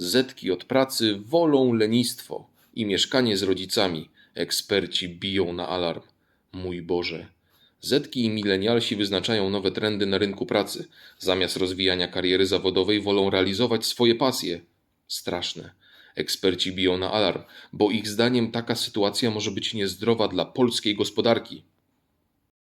Zetki od pracy wolą lenistwo i mieszkanie z rodzicami. Eksperci biją na alarm. Mój Boże. Zetki i milenialsi wyznaczają nowe trendy na rynku pracy. Zamiast rozwijania kariery zawodowej wolą realizować swoje pasje. Straszne. Eksperci biją na alarm, bo ich zdaniem taka sytuacja może być niezdrowa dla polskiej gospodarki.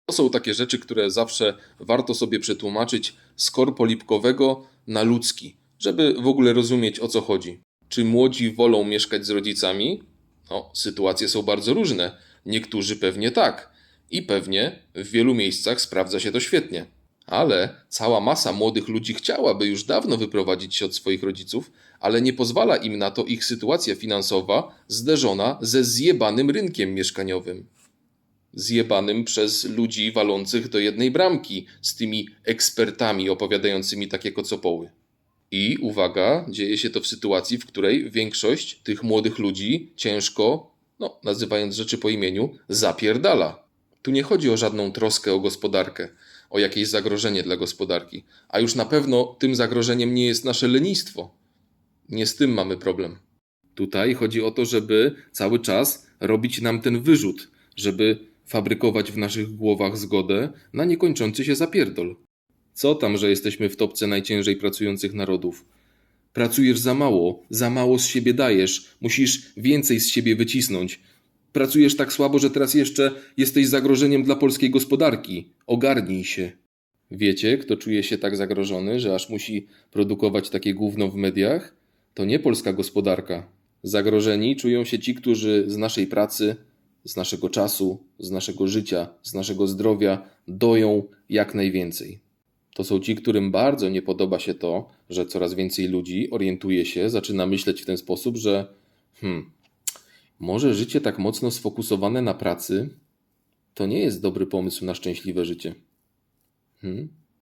To są takie rzeczy, które zawsze warto sobie przetłumaczyć z korpolipkowego na ludzki, żeby w ogóle rozumieć o co chodzi. Czy młodzi wolą mieszkać z rodzicami? No, sytuacje są bardzo różne. Niektórzy pewnie tak. I pewnie w wielu miejscach sprawdza się to świetnie. Ale cała masa młodych ludzi chciałaby już dawno wyprowadzić się od swoich rodziców, ale nie pozwala im na to ich sytuacja finansowa zderzona ze zjebanym rynkiem mieszkaniowym zjebanym przez ludzi walących do jednej bramki z tymi ekspertami opowiadającymi takie kocopoły. I uwaga, dzieje się to w sytuacji, w której większość tych młodych ludzi ciężko, no nazywając rzeczy po imieniu, zapierdala. Tu nie chodzi o żadną troskę o gospodarkę, o jakieś zagrożenie dla gospodarki, a już na pewno tym zagrożeniem nie jest nasze lenistwo. Nie z tym mamy problem. Tutaj chodzi o to, żeby cały czas robić nam ten wyrzut, żeby fabrykować w naszych głowach zgodę na niekończący się zapierdol. Co tam, że jesteśmy w topce najciężej pracujących narodów? Pracujesz za mało, za mało z siebie dajesz, musisz więcej z siebie wycisnąć. Pracujesz tak słabo, że teraz jeszcze jesteś zagrożeniem dla polskiej gospodarki. Ogarnij się. Wiecie, kto czuje się tak zagrożony, że aż musi produkować takie gówno w mediach? To nie polska gospodarka. Zagrożeni czują się ci, którzy z naszej pracy, z naszego czasu, z naszego życia, z naszego zdrowia doją jak najwięcej. To są ci, którym bardzo nie podoba się to, że coraz więcej ludzi orientuje się, zaczyna myśleć w ten sposób, że hmm, może życie tak mocno sfokusowane na pracy to nie jest dobry pomysł na szczęśliwe życie. Hmm?